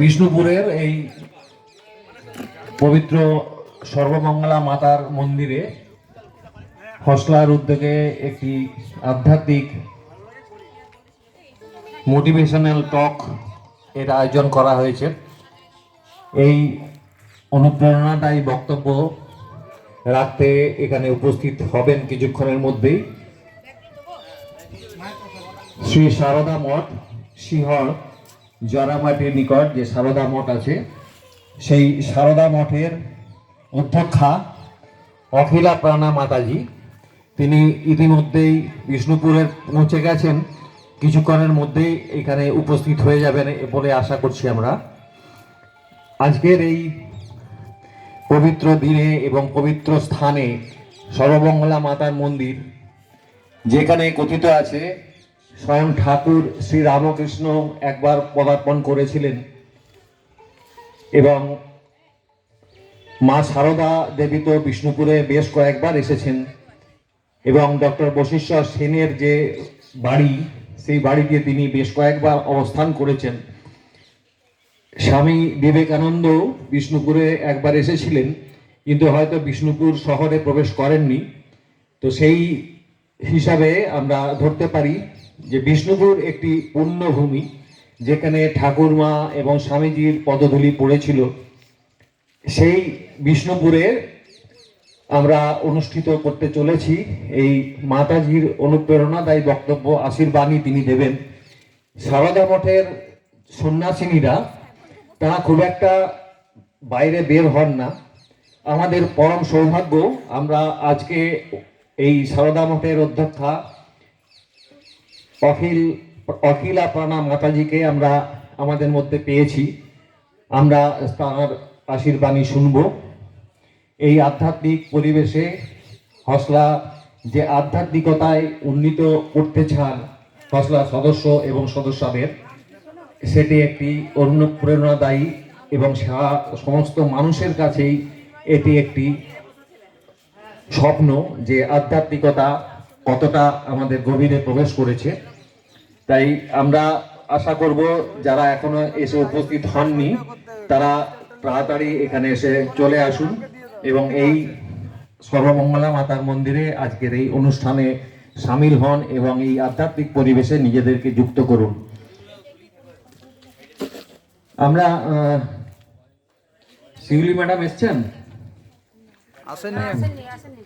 বিষ্ণুপুরের এই পবিত্র সর্বমঙ্গলা মাতার মন্দিরে হসলার উদ্যোগে একটি আধ্যাত্মিক মোটিভেশনাল টক এর আয়োজন করা হয়েছে। এই অনুপ্রেরণাদায়ী বক্তব্য রাখতে এখানে উপস্থিত হবেন কিছুক্ষণের মধ্যেই শ্রী সারদা মঠ, শিহর জরামাটির নিকট যে সারদা মঠ আছে, সেই সারদা মঠের অধ্যক্ষা অখিলা প্রাণা মাতাজি। তিনি ইতিমধ্যেই বিষ্ণুপুরে পৌঁছে গেছেন। কিছুক্ষণের মধ্যেই এখানে উপস্থিত হয়ে যাবেন বলে আশা করছি আমরা। আজকের এই পবিত্র দিনে এবং পবিত্র স্থানে সর্বমঙ্গলা মাতার মন্দির, যেখানে কথিত আছে স্বয়ং ঠাকুর শ্রী রামকৃষ্ণ একবার পদার্পণ করেছিলেন এবং মা সারদা দেবী তো বিষ্ণুপুরে বেশ কয়েকবার এসেছেন এবং ডক্টর বশিষ্ঠর সেনের যে বাড়ি, সেই বাড়িতে তিনি বেশ কয়েকবার অবস্থান করেছেন। স্বামী বিবেকানন্দ বিষ্ণুপুরে একবার এসেছিলেন, কিন্তু হয়তো বিষ্ণুপুর শহরে প্রবেশ করেননি। তো সেই হিসাবে আমরা ধরতে পারি যে বিষ্ণুপুর একটি পুণ্যভূমি, যেখানে ঠাকুরমা এবং স্বামীজির পদধূলি পড়েছিল, সেই বিষ্ণুপুরে আমরা অনুষ্ঠিত করতে চলেছি। এই মাতাজির অনুপ্রেরণাদায়ী বক্তব্য আশীর্বাণী তিনি দেবেন। সারদা মঠের সন্ন্যাসিনীরা, তারা খুব একটা বাইরে বের হন না। আমাদের পরম সৌভাগ্য, আমরা আজকে এই সারদা মঠের অধ্যক্ষা অখিল, অখিলা প্রাণা মাতাজিকে আমরা আমাদের মধ্যে পেয়েছি। আমরা তার আশীর্বাণী শুনব। এই আধ্যাত্মিক পরিবেশে হসলা যে আধ্যাত্মিকতায় উন্নীত করতে চান হসলা সদস্য এবং সদস্যদের, সেটি একটি অনুপ্রেরণাদায়ী এবং সমস্ত মানুষের কাছেই এটি একটি স্বপ্ন যে আধ্যাত্মিকতা কতটা আমাদের গভীরে প্রবেশ করেছে। তাই আমরা আশা করব যারা এখনও এসে উপস্থিত হননি তারা তাড়াতাড়ি এখানে এসে চলে আসুন এবং এই সর্বমঙ্গলা মাতার মন্দিরে আজকের এই অনুষ্ঠানে সামিল হন এবং এই আধ্যাত্মিক পরিবেশে নিজেদেরকে যুক্ত করুন। আমরা আহ, শিউলি ম্যাডাম এসছেন? আসেননি। আসেননি আসেননি।